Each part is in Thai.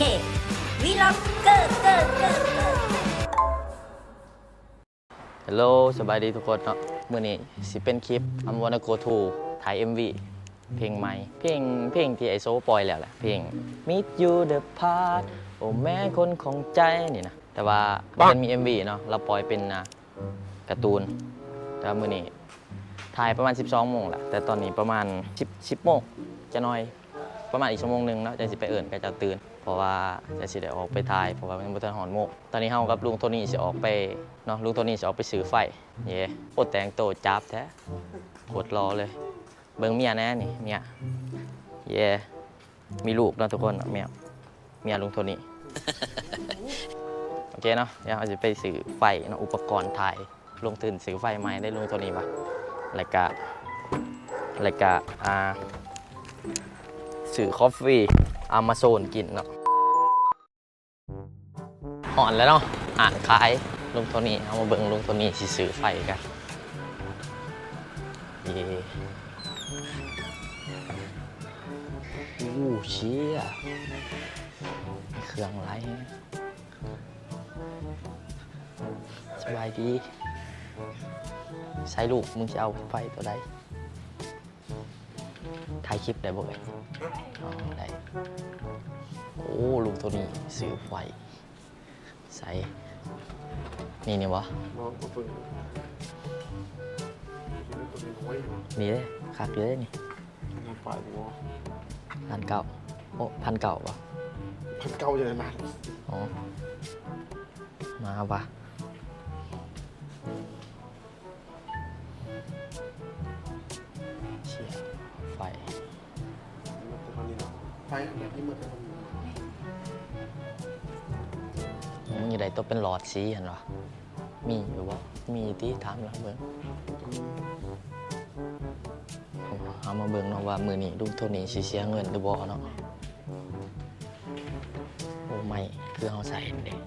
เควีล็อกเกอร์เกอร์เกอร์เกอร์ฮัลโหลสบายดีทุกคนเนาะมื่อนี้สิเป็นคลิป I'm wanna go to ถ่าย MV เพลงใหม่ เพลงเพลงที่ไอโซปล่อยแล้วแหละเพลง Meet You the Part โอ้แม่คนของใจนี่นะ แต่ว่ามันมี MV เนาะเราปล่อยเป็นอะการ์ตูน แต่ว่ามื่อนี้ถ่ายประมาณ 12โมงแหละแต่ตอนนี้ประมาณ 10 10โมงจะน้อยประมาณอีกชั่วโมงหนึงเนาะจะสิไปเอิ่นก็จะตื่น เพราะว่าจะสิได้ออกไปถ่ายเพราะว่ามันบ่ทันหอนโมก ตอนนี้เฮากับลุงโทนี่สิออกไปเนาะลุงโทนี่สิออกไปซื้อไฟเย่โคตรแต่งโตจับแท้โคตรรอเลย เบิ่งเมียแน่นี่เมียเย่มีลูกเนาะทุกคนเมียเมียลุงโทนี่โอเคเนาะเดี๋ยวเราจะไปซื้อไฟเนาะอุปกรณ์ถ่ายลงทุนซื้อไฟใหม่ได้ลุงโทนี่ปะแล้วก็แล้วก็อ่าซื้อคอฟฟี่อามาโซนกินเนาะ หอนแล้วเนาะอ่านขายลุงโทนี่เอามาเบิ่งลุงโทนี่สิซื้อไฟกันเย่อู้เชี่ยเครื่องไรสบายดีใช้ลูกมึงจะเอาไฟตัวใดถ่ายคลิปได้บ่เอ่ยได้ โอ้ลุงตัวนี้ซื้อไฟ ใส่นี่นี่วะมองก็เปิดตัวเป็นน้อยอยู่นี่เลยขาดเยอะเลยนี่งานฝ่ายหัวพันเก่าโอ้พันเก่าปะพันเก้าจะได้นานอ๋อมาปะเชี่ยไฟแต่ตอนนี้เนาะไฟแบบนี้มันจะท อยู่ใดตัวเป็นหลอดสีเห็นปะมีอยู่วะมีที่ถามแล้วเบิ่งผมเอามาเบิ่งเนาะว่ามือนี้ลุงตัวนี้สิเสียเงินหรือบ่เนาะโอ้ไม่คือเอาใส่เด็ก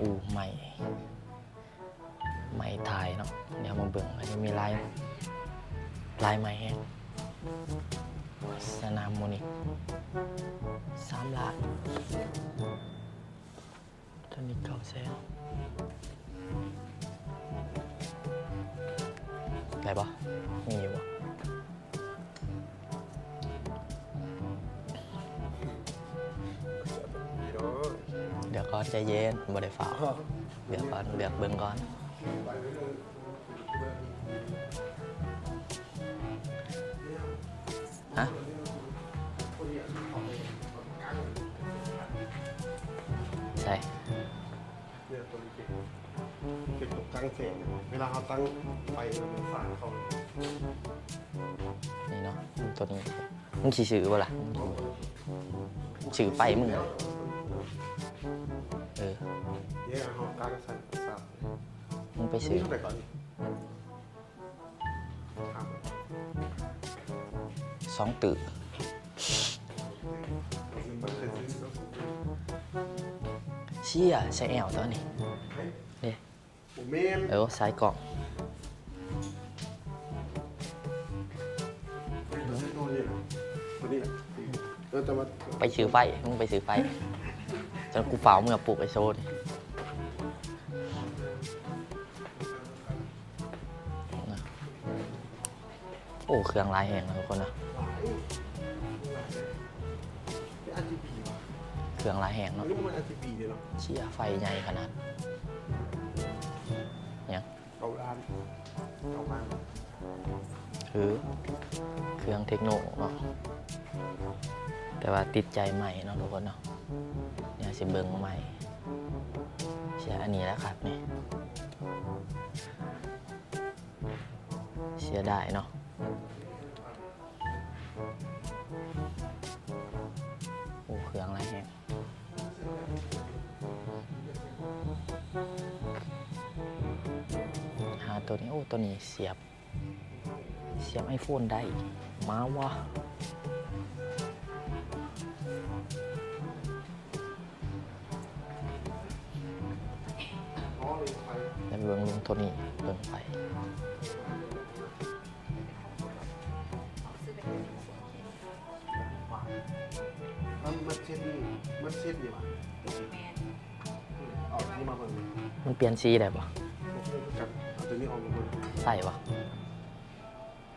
อู้ไม่ไม่ทายเนาะเดี๋ยวมาเบิ่งอันนี้มีลายลายไม้สนามโมนิก สามล้านตอนนี้เก้าแสนได้ปะมีอยู่ปะดีเนาะเดี๋ยวก่อนใจเย็นบ่ได้ฝ่าวเดี๋ยวก่อนเดี๋ยวเบิ่งก่อนฮะ เก่งตกกลางแสงเวลาเขาตั้งไฟมันเป็นสายเขานี่เนาะตัวนี้มึงขี่ซื้อบ่ล่ะซื้อไปมึงอะเออเนี่ยเขากลางสายสายมึงไปซื้ซื้ออเท่าไหร่ก่อนครับสองตือมันเคยซื้อแล้วเชี่ยใส่แอลตัวนี้เด้ โอ้เมนเออสายกล่องตัวนี้ตัวนี้เออแต่ว่าไปซื้อไฟมึงไปซื้อไฟจนกูเฝ้ามึงกับปลูกไอโซนนะโอ้เครื่องลายแห่งนะทุกคนนะ RGB ว่ะเครื่องลายแห่งอันเนาะนี้มัน RGB เนี่ยเนาะเชี่ยไฟใหญ่ขนาด เก้าล้าคือเครื่องเทคโนเนาะแต่ว่าติดใจใหม่เนาะทุกคนเนาะเนี่ยสิเบิงใหม่เชียอันนี้แล้วครับนี่เสียไดายเนาะ ตัวนี้โอ้ตัวนี้เสียบ เสียบไอโฟนได้ มาวะอ๋อเลยไฟแล้วเบิ่งลุงตัวนี้เบิ่งไปมัดเช็ดนี่มัดเช็ดนี่วะแมนเอาอันนี้มาเบิ่งมันเปลี่ยนสีได้ปะกับเอาตัวนี้ออกมาเบิ่งใส่ปะ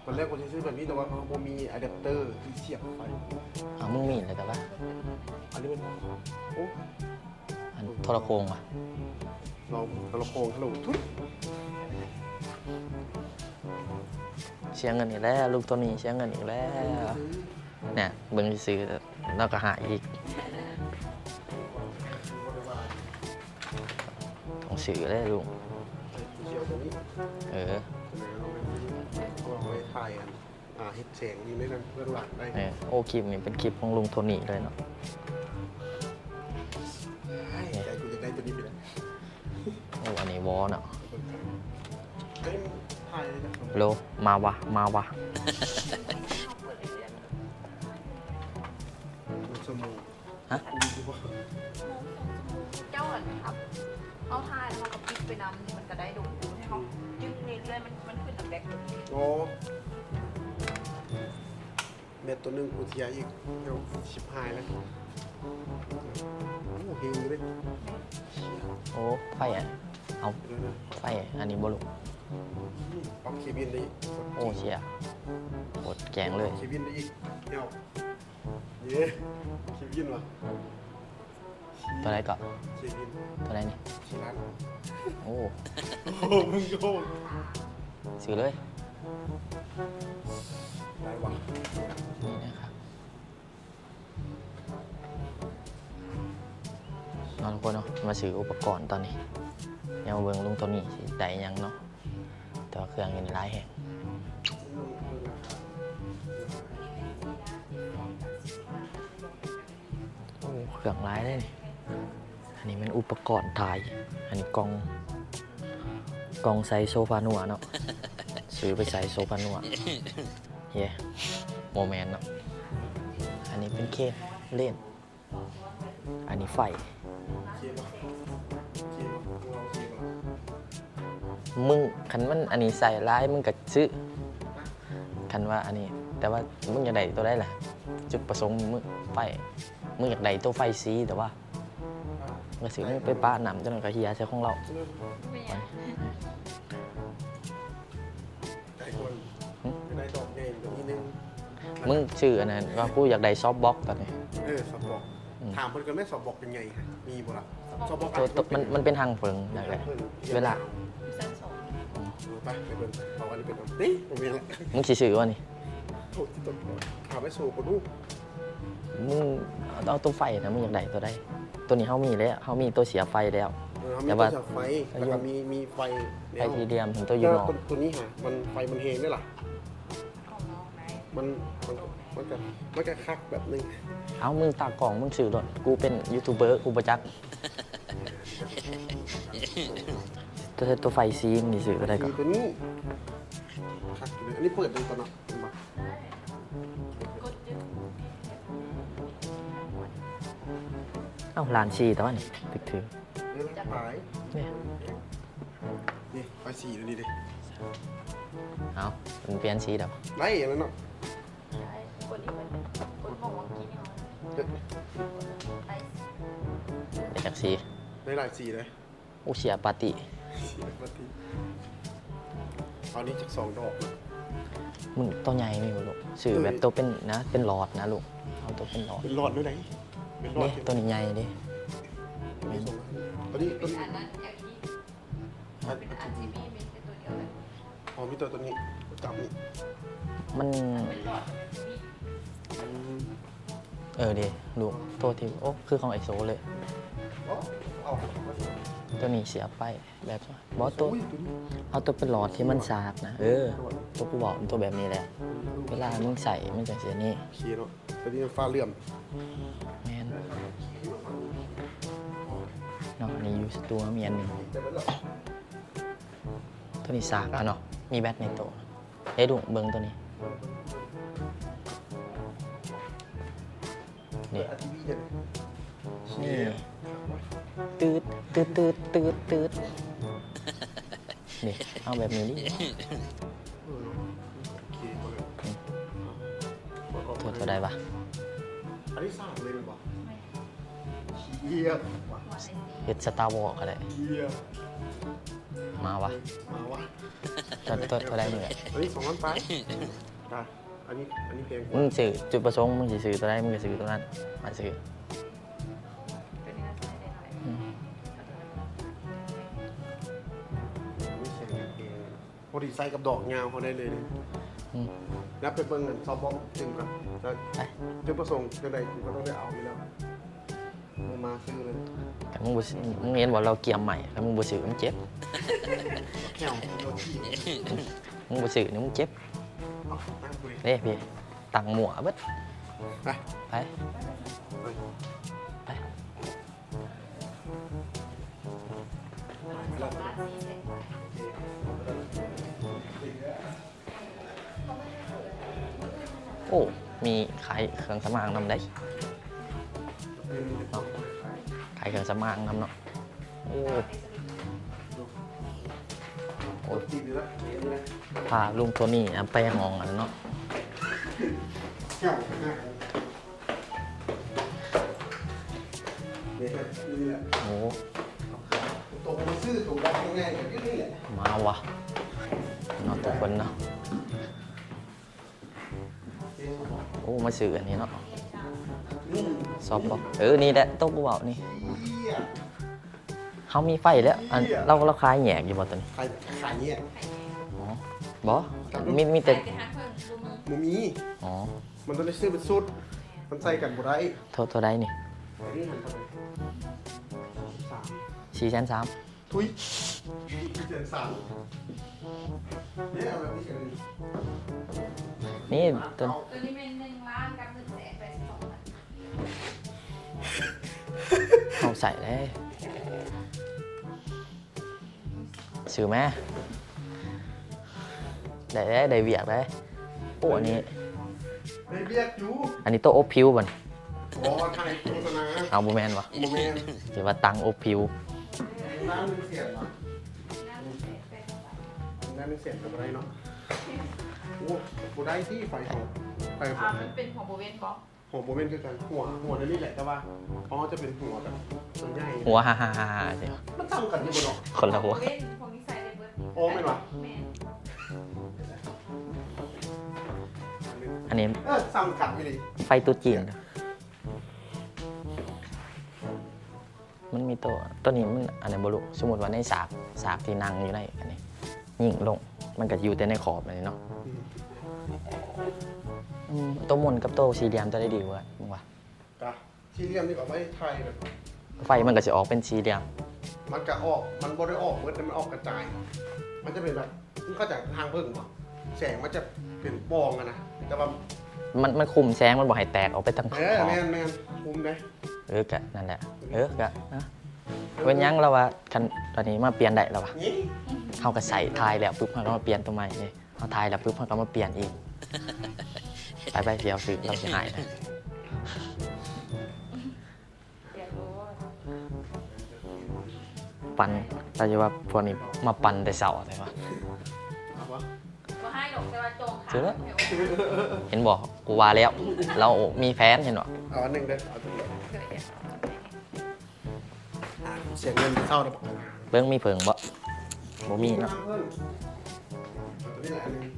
ตอนแรกผมจะซื้อแบบนี้แต่ว่าเขามีอะแดปเตอร์ที่เสียบไฟเอามึงมีเลยแต่ว่าอันนี้มันโอ้อันโทรโคงอะเราเราโครงฮัลโหลทุยเสียเงินอีกแล้ว ลูกตัวนี้เสียเงินอีกแล้ว เนี่ยเบิ่งซื้อๆแล้วก็หายอีกต้องซื้อเลยลุง ถ่ายอันอ่าเฮ็ดแสงนี่ไม่นั่นเบื้องหลังได้เออโอ้คลิปนี้เป็นคลิปของลุงโทนี่เลยเนาะใจกูจะได้ตัวนี้ไปแล้วโอ้อันนี้วอเนาะเฮ้ยถ่ายเลยนะโลมาวะมาวะสมูฮะดูว่าเจ้าอะครับเอาทายแล้วเขาก็ปิดไปน้ำนี่มันก็ได้ดูให้เขาจึงเรื่อยๆมันมันขึ้น แบบแบกแบบนี้โอ้เม็ดตัวหนึงกูเทียอีกเดี๋ยวชิบหายแล้วโอ้เฮงเลยเชี่ยโอ้ไฟอะ เอาเดี๋ยวนะไฟอันนี้บลุงออกเคบินได้อีกโอ้เชียกดแกงเลยเคบินได้อีกเดี๋ยวเย้เคบินวะตัวไหนก่อนเคบินตัวไหนนี่ชิรันโอ้ โอ้มึงโยก ซื้อเลยได้วะนี่นะครับเนาะทุกคนเนาะมาซื้ออุปกรณ์ตอนนี้ยังมาเบิ่งลุงตัวนี้สิได้หยังเนาะแต่ว่าเครื่องอยู่ในร้ายแห่งโอ้เครื่องร้ายเลยนี่อันนี้มันอุปกรณ์ถ่าย อันนี้กล่องกล่องใส่โซฟานัวเนาะ ซื้อไปใส่โซฟานัวเย้โมเมนต์เนาะอันนี้เป็นเคสเล่น อันนี้ไฟเคปะเคปะลองเคปะมึงคันมันอันนี้ใส่ร้ายมึงก็ซื้อคันว่าอันนี้ แต่ว่ามึงอยากได้ตัวได้แหละจุดประสงค์มึงไฟมึงอยากได้ตัวไฟสีแต่ว่ามึงก็ซื้อมึงไปป้าหนำจนกระเฮียใช้ของเรา มึงชื่ออันนั้นว่ากูอยากได้ซอฟต์บ็อกซ์ตอนนี้ เออสอบบอกอืม ถามเพิ่นกันไหม่สอบบอกเป็นไงฮะมีบ่ล่ะสอบบอกตัวตัวมันมันเป็นทางเฟิงอยากได้เวลาสั้นสองไปไปเบิ่งเอาอันนี้เป็นเฮ้ยผมมีละมึงสิซื้อวะนี่โทษที่ต้นถามไปสู่คนดูมึงเอาตัวไฟนะมึงอยากได้ตัวได้ตัวนี้เฮามีแล้วเฮามีตัวเสียไฟแล้ว เออเขามีแต่ตัวว่าจากไฟแล้วก็มีมีไฟไฟทีเดียมถึงตัวอยูก็นอกตัวตัวนี้ฮะมันไฟมันเฮงได้หร มันมันมันก็มันก็คักแบบนึงเอามึงตากล่องมึงซื้อรถกูเป็นยูทูบเบอร์กูประจักษ์ตัวตัวไฟซีมนี่ซื้อก็ได้ก่อนคือตัวนี้คักอยู่เลยอันนี้เปิดดูก่อนเนาะเห็นปะกดยึดเอ้าลานชีแต่ว่านี่ตึกถือเดี๋ยวเราขายเนี่ยนี่ไฟสีตัวนี้ดิ เอามันเปลี่ยนสีเดี๋ยวไล่อย่างนั้นเนาะใช่กดอีกมันกดบอกว่ากี้นี่เขาเดี๋ยวไปเป็นจากสีได้หลายสีเลยอุเชียปาติสีปกติเอานี้จากสองดอกนะมึงตัวใหญ่ไหมลูกซื้อแบบตัวเป็นนะ เป็นหลอดนะลูกเอาตัวเป็นหลอดเป็นหลอดด้วยไหนเป็นหลอดนี่ตัวนี้ใหญ่ดิไม่ส่งมาตัวนี้ตัวนี้อันนั้นอย่างที่อันเป็น RGB อ๋อมีตัวตัวนี้จับนี่มันเป็นหลอดอืมเออดิลูกตัวที่โอ้คือของไอโซเลยอ๋อเอาเอามาสิตัวนี้เสียไปแบบบอสตัว อุ้ยตัวนี้เอาตัวเป็นหลอดที่มันสากนะ เออ ตัวกูบอกมันตัวแบบนี้แหละ เวลามึงใส่มันจะเสียนี่โอเคเนาะตัวนี้มันฟ้าเหลื่อมแมนเนาะอันนี่อยู่ตัวมีอันหนึ่งแต่มันหลอดตัวนี้สากอะเนาะ มีแบตในตัวเอ้ยดูเบิ้งตัวนี้นี่นี่ตืดตืดตืดตืดตืดนี่เอาแบบนี้ดิเออโอเคเอาเลยตัวตัวใดปะอันนี้สามเลยมั้ยบอเยี่ยมว่ะหัวในสีเฮ็ดสตาร์วอลก็ได้เยี่ย มมาวะมาวะตัวตัวตัวได้มืออันนี้สองพันไปได้อันนี้อันนี้เพลงมึงซื้อจุดประสงค์มึงสิซื้อตัวใดมึงก็ซื้อตัวนั้นมาซื้อตัวนี้น่าจะได้หน่อยอืมไม่ใช่เพลงพอดีใส่กับดอกยาวเขาได้เลยนี่อืมนับไปเบิ่งกันซอฟต์บ็อกซ์จึงก่อนแล้วไปจุดประสงค์จังใดกูก็ต้องได้เอาอยู่แล้ว เอามาซื้อเลยแต่มึงบ่ซื้อมึงเห็นว่าเราเกียมใหม่แล้วมึงบ่ซื้อมึงเจ็บแข่งเราที่มึงบ่ซื้อนี่มึงเจ็บเอานั่งคุยเด้พี่ตังหมัวเบิดไปไปไปไปสองล้านสี่แสนกว่าโอ้มีขายเครื่องสำอางนำได้ เครื่องสำอางนำเนาะโอ้โอ้จีบอยู่แล้วเนไหมพาลุงโทนี่ไปห้องอันเนาะแข่งหน้าเนี่ยนี่แหละโอ้ตัวมันซื้อตัวได้ง่ายๆแบบนี้แหละมาวะนาะทุกคนเนาะโอ้มาซื้ออันนี้เนาะซอฟต์บอกเออ นี่แหละโต๊ะกูบอกนี่ เหี้ยเขามีไฟแล้วอันเราเราคลายแหยกอยู่บ่ตัวนี้ขายขายเนี่ยอ๋อบ่มีมีแต่ไปหาเพิ่มดูมึงหมูมีอ๋อมันต้องได้ซื้อเป็นสุด มันใส่กันบ่ได้เท่าเท่าใดนี่ไอ้นี่หันไปสามสี่แสนสามทุยเจ็ดสามเนี่ยเอาแบบนี้กันเลยนี่ตัวตัวนี้เป็นหนึ่งล้านกับหนึ่งแสนแปดสิบสองพัน เอาใส่เลยซื้อไหมได้ได้ได้เวียกได้โอ้อันนี้ในเบียกอยู่อันนี้โต๊ะอบผิวบ่นบอไทยโฆษณาเอาบูแมนวะโมเมนต์หรือว่าตังอบผิว น้ำหนึ่งเสียงวะล้านหนึ่งแสนแปดสิบสองน้ำหนึ่งเสียงกับอะไรเนาะโอ้กูได้ที่ไฟของไฟขอ่าองมันเป็นของโบเวนบอก หัวโมเมนต์คือกันหัวหัวนั่นนี่แหละแต่ว่าอ๋อจะเป็นหัวแบบมันใหญ่หัวฮ่าฮ่าฮ่าฮ่าเดี๋ยวมันตั้งกันอยู่บนดอกคนละหัวโบเวนของนิสัยเลยเบิร์ดโอ้ไม่หรอแม่อันนี้เออสั่งกัดไปเลยไฟตัวจีนมันมีตัวตัวนี้มันอันไหนบรุสมมติว่าในสากสากที่นั่งอยู่ในอันนี้ยิงลงมันก็อยู่แต่ในขอบอันนี้เนาะ อืมตัวมนกับตัวสี่เหลี่ยมจะได้ดีกว่ามึงว่ากะที่เรียมนี่ก็ไม่ไทยแบบไฟมันก็จะออกเป็นสี่เหลี่ยม มันกะออก มันบ่ได้ออกเมื่อแต่มันออกกระจาย มันจะเป็นแบบมันเข้าจากทางเพิ่งป่ะแสงมันจะเป็นปองอะนะแต่ว่ามันมันคุมแสงมันบอกให้แตกออกไปทั้งขเออบอแมนแมนคุมได้เออกะนั่นแหละ เออกะนะเว้นยังแล้วว่าคันตอนนี้มาเปลี่ยนได้แล้ววะนี่เขาก็ใส่ทายแล้วปุ๊บเขาก็มาเปลี่ยนตัวใหม่เลยเขาทายแล้วปุ๊บเขาก็มาเปลี่ยนอีก ไปไปเดี๋ยวซื้อเราจะหายนะอยากรู้ว่าปั่นเราจะว่าพวกนี้มาปั่นแต่เสาอะไรวะเอาวะก็ให้หรอกแต่ว่าโจงขาซื้อแล้วเดี๋ยวเห็นบอกกูว่าแล้ว เรามีแฟนเห็นบ่เอาอันหนึ่งได้เอาตัวเดียวเดี๋ยวเดี๋ยวอะเสียเงินเท่านะบอกเบิ้งมีเพิงบ่บ่มีเนาะเพิ่มเอาตัวนี้แหละอันหนึง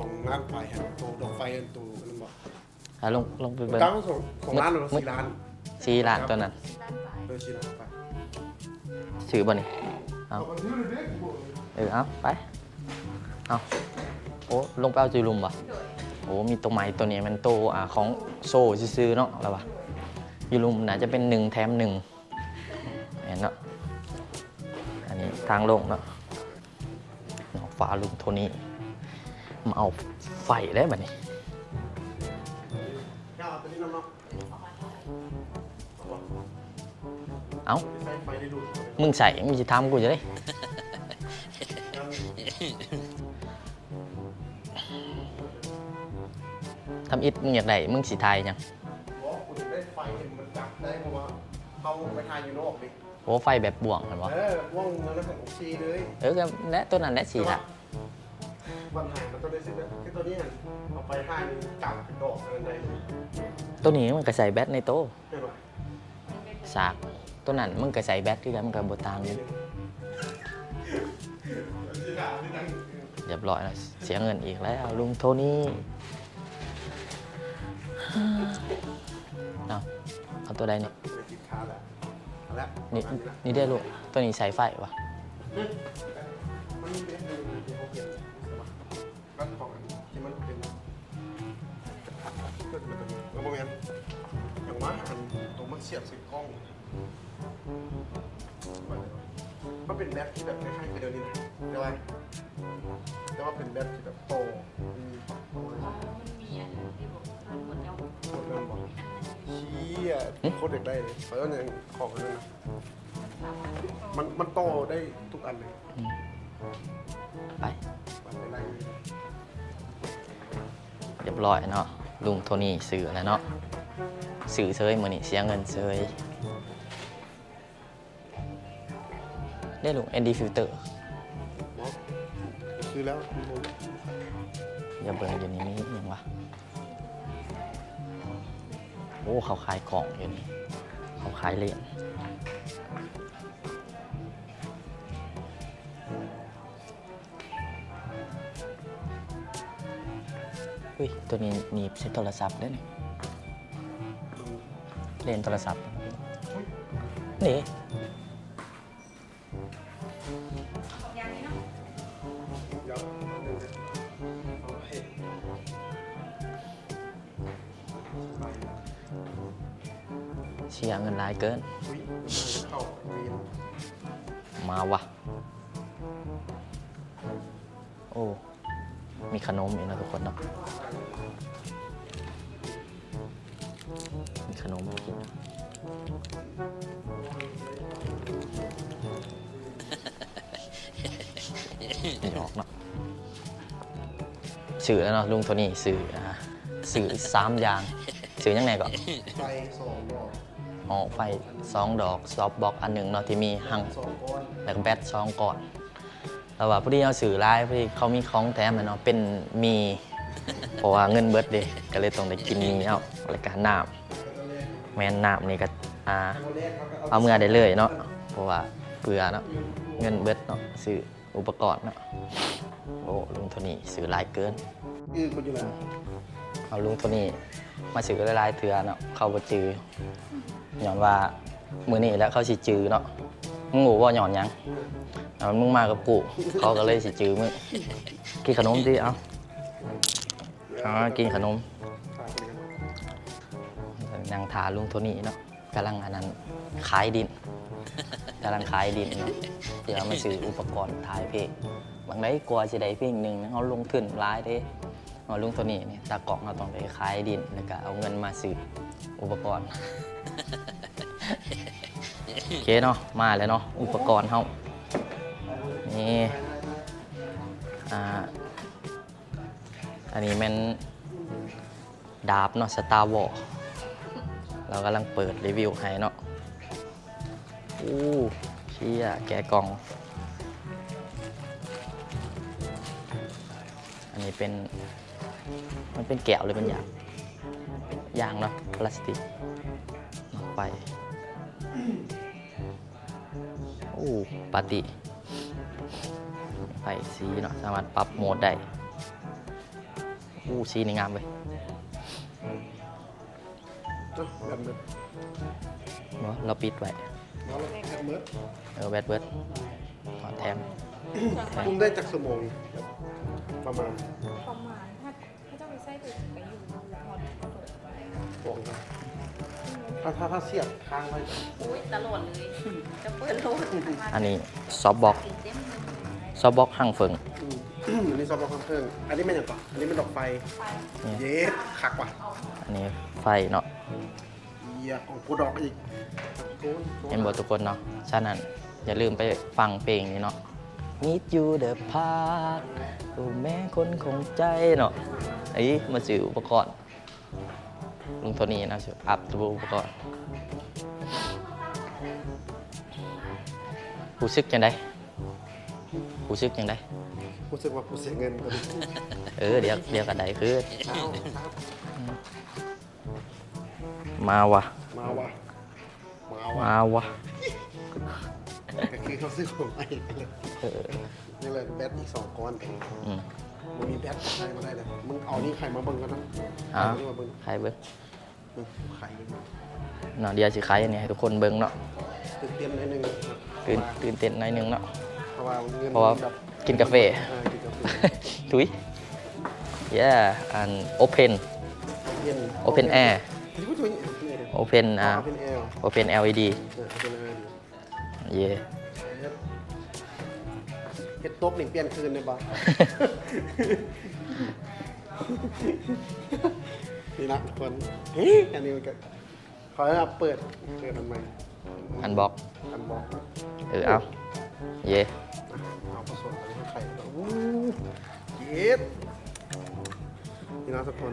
สองล้านไฟฮะตัวดอกไฟอันตัวนึงบอกอะลงลงไปเบิ้งตั้งสองสองล้านหรือสี่ล้านซีร้านตัวนั้นด้านซ้ายเออสี่ล้านไปซื้อบ่นี่เอาเอาไปซื้อเลยเด็กบอกเลยเออเอาไปเอาโอ้ลงไปเอาจีรุมบ่โดยโอ้มีตัวใหม่ตัวนี้มันตัวอ่าของโซ่ซื้อๆเนาะแล้วปะยูรุมน่าจะเป็นหนึ่งแถมหนึ่งเห็นเนาะอันนี้ทางลงเนาะเนาะฟ้าลุงโทนี่ มาเอาไฟได้แบบนี้เอาตัวนี้น้ำเนาะเอ้าใช้ไฟได้ดูดมึงใส่มึงจะทำกูจะได้ทำอิดมึงอยากได้มึงสีไทยยังบอกกูถึงได้ไฟเห็นมันจับได้เพราะว่าเขาไปทายอยู่นอกดิโอ้ไฟแบบบ่วงเห็นปะเออว่องมันแล้วเป็นโอเคเลย เออก็และตัวนั้นและสีละ ปัญหามันต้องได้สิแบบที่ตัวนี้น่ะเอาไปท่านึงจับเป็นดอกอะไรใดตัวนี้มันก็ใส่แบตในโต๊ะใช่ไหมสากตัวนั้นมันก็ใส่แบตคือกันมันก็บ่ต่างกันเรียบร้อยแล้วเสียเงินอีกแล้วลุงโทนี่เอาเอาตัวใดเนี่ยไปติดขาแล้วเอาละนี่นี่ได้ลูกตัวนี้ใส่ไฟวะ ขาเปลี่ยนก็ของอันที่มันเป็นก็เป็นตัวนี้แล้วโมเมนต์อย่างว่าอันตัวมันเสียบใส่กล้อง มันเป็นแบตที่แบบคล้ายๆกับเดี๋ยวนี้นะแต่ว่าแต่ว่าเป็นแบตที่แบบโตมีโตเลยมันมีอันที่บอกมันหมือนเจ้าโตเริ่มบอกเชี่ยโคตรเด็กได้เลยเพราะว่าเนี่ยของอันนั้นนะมันมันโตได้ทุกอันเลยไปมันเป็นไรเลยเรียบร้อยเนาะลุงโทนี่ซื้อแล้วเนาะซื้อเซยมือนี่เสียเงินเซยได้ลุง ND filter เนาะซื้อแล้วคุณผมอย่าเบิ่งอยู่นี่มีอหยังวะโอ้เขาขายกล่องอยู่นี่เขาขายเหรียญ อุ้ย ตัวนี้หนีบใช้โทรศัพท์ได้นี่เล่นโทรศัพท์ นี่อย่างนี้เนาะเดี๋ยวเอาหนึ่งนะเอาให้สบายนะเชียเงินหลายเกิน มาวะ โอ้ มีขนมอีกนะ มีขนมกินไม่ออกเนาะสื่อแล้วเนาะลุงโทนี่สื่อนะฮะสื่อสามอย่าง สื่อยังไงก่อนไฟสองดอกอ๋อไฟสองดอกซอฟบ็อกอันหนึ่งเนาะที่มีหังสองก้อนแล้วก็แบตสองก่อนแล้วว่าพอดีเอาสื่อไลน์พอดีเขามีของแถมอะเนาะเป็นมี เพราะว่าเงินเบิดเดก็เลยต้องได้กินมีเอาแล้วก็น้ำแมนน้ำนี่ก็อ่าเอาเมื่อได้เลยเนาะเพราะว่าเผื่อเนาะเงินเบิดเนาะซื้ออุปกรณ์เนาะโอ้ลุงโทนี่ซื้อหลายเกินอือคนอยู่แล้วเอาลุงโทนี่มาซื้อหลายๆเถื่อเนาะเขาบ่จือหย่อนว่ามือนี้แล้วเขาสิจือเนาะมึงรู้ว่าหย่อนยังเอามึงมากับกูเขาก็เลยสิจือมึงกินขนมดิเอา เอกินขนมนนี้กันนางทาลุงโทนี่เนาะกำลังอันนั้นขายดินกำลังขายดินเนาะเดี๋ยวมาซื้ออุปกรณ์ถ่ายเพลงบางไดกลัวจะได้เพลงหนึ่งนะเขาลงทุนร้ายเด้เอาลุงโทนี่เนี่ยตากล่องเราต้องไปขายดินแล้วก็เอาเงินมาซื้ออุปกรณ์โอเคเนาะมาแล้วเนาะอุปกรณ์เขานี่อ่า อันนี้แมันดาบเนาะสตาร์วอเรากำลังเปิดรีวิวให้เนาะอู้เชี่ยแกะกล่อง อันนี้เป็น มันเป็นแก้วเลยเป็นยางยางเนาะพลาสติกออกไปอู้ปาติไฟสีเนาะสามารถปรับโหมดได้ อู้สีนี่งามเลยเนาะแบบเบิดเนาะเราปิดไว้แล้วเราแค่เบิดเออแบดเบิร์ดขอแถมตุ้มได้จากสมองแบบประมาณประมาณถ้าถ้าเจ้าไปไส้ไปไปอยู่หอดกระโดดไปสองครับถ้าถ้าถ้าเสียบค้างไว้อุ้ยตลอดเลย จะเปิดโลดอันนี้ซอฟต์บ็อกเต็มเลยซอฟต์บ็อกหั่งเฟิงอืม อันนี้ซอฟต์เครื่องอันนี้ไม่อย่างก่อนอันนี้เป็นดอกไฟไปนี่เย็ดขักว่ะอันนี้ไฟเนาะเยียของกูดอกอีกโกนโกเห็นบททุกคนเนาะ ฉะนั้นอย่าลืมไปฟังเพลงนี้เนาะ Meet you the park ตัวแม่คนคงใจเนาะไอ้มาซื้ออุปกรณ์ลุงโทนี่นะซื้ออัพตัวอุปกรณ์รู้สึกยังไง รู้สึกยังไงรู้สึกว่ากูเสียเงินตัวนี้เออเดี๋ยวเดี๋ยวกันใดคือเช้าครับมาวะมาวะมาวะมาวะก็คือเขาซื้อของไอ้ไปเลยเออนี่เลยแบตอีกสองก้อนเองอืมมึงมีแบตใครมาได้เลยมึงเอานี่ใครมาเบิ่งกันนะอ่าใครมาเบิ่งใครเบิ้งมึงใครเบิ่งเนาะเดี๋ยวสิขายอันนี้ให้ทุกคนเบิ้งเนาะตื่นเต้นนิดนึงตื่นตื่นเต้นหน่อยหนึงเนาะเพ ราะว่าเงินเพราะว่าแบบกินกาแฟ เออกินกาแฟทุย yeah and open เย็น open air ที่พูดถึง open อ่าเป็นแอล open LED เป็นแอลเย่เฮ็ดตบนี่เปลี่ยนคืนได้บ่นี่นะทุกคนเฮ้ยอันนี้มันก็ขอให้เราเปิดเปิดทำไมอันบอกอันบอกนะเออเอาเอู้เย็ดนี่นะทุกคน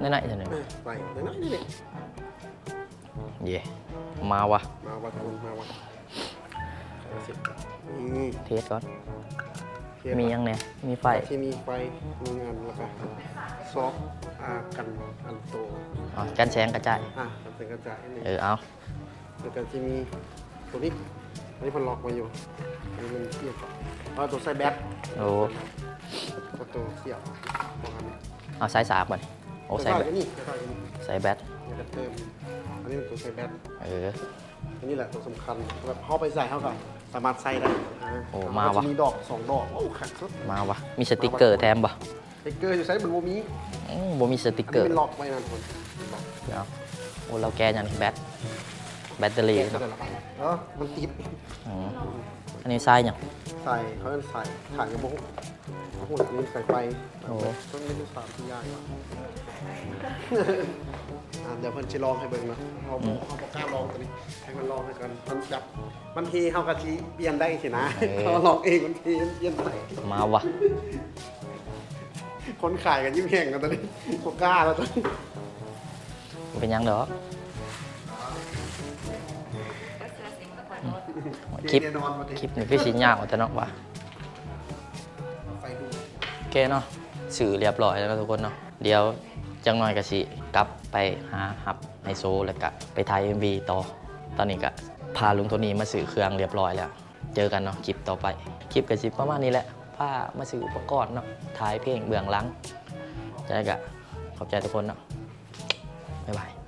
นั่นไหนเท่านึงเอ้ยใส่เลยนะนี่นี่เย่มาวะมาวัดทุนมาวัดใส่เสร็จก่อนนี่เทสก่อน เทียบมียังเนี่ยมีไฟที่มีไฟมีงานแล้วก็ซอกอากันอันโตอ๋อกันแสงกระจายอะกันเป็นกระจายนี่เออเอาแล้วก็จะมีตัวนี้ อันนี้มันล็อกมาอยู่อันนี้มันเสียบเอาตัวใส่แบตโอ้ก็ตัวเสียบประมาณนี้เอาสายสากมันโอ้ใส่แบตตัวนี่ตัวนี้ใส่แบตเดี๋ยวจะเติมอันนี้เป็นตัวใส่แบตเออ อันนี้แหละตัวสำคัญแบบเข้าไปใส่เข้ากันสามารถใส่ได้อ่โอ้มาวะ นจะมีดอกสองดอกโอ้ขัดสุดมาวะมีสติกเกอร์แถมบ่สติ๊กเกอร์อยู่ใช้บนโมมีอืมบ่มีสติกอันเกอนี้ร์เป็นล็อกไว้นั่นคนเอาโอ้เราแกยันแบตแบตเตอรี่เก็บเนาะได้ห รอเออมันติดอืมอันนี้ทรายยังใส่เขาจะใส่ถ่านกระบอกโอ้โหนี่ใส่ไฟโอ้ต้องไม่ได้สามที่ยากกว่าอะเดี๋ยวเพิ่นจะลองให้เบิ่งเนาะเขาบอกเขาบอกกล้าลองตัวนี้ให้มันลองให้กันมันจับมันทีเขากะทิเปลี่ยนได้สินะเขาลองเองมันทีเปลี่ยนใส่มาวะคนขายกันยิ้มแห่งกันตอนนี้บอกกล้าแล้วตอนนี้ บ่เป็นหยังดอกก็ คอยลดคลิปแน่นอนมาดิคลิปนี้คือสิยาวแต่เนาะว่าไฟดูโอเคเนาะสื่อเรียบร้อยแล้วเนาะทุกคนเนาะเดี๋ยวจังหน่อยก็สิกลับไปหาหับไฮโซแล้วก็ไปถ่าย MV ต่อ ตอนนี้ก็พาลุงโทนี่มาซื้อเครื่องเรียบร้อยแล้ว เจอกันเนาะคลิปต่อไป คลิปก็สิประมาณนี้แหละพามาซื้ออุปกรณ์เนาะถ่ายเพลงเบื้องหลังจะได้ก็ขอบใจทุกคนเนาะบ๊ายบาย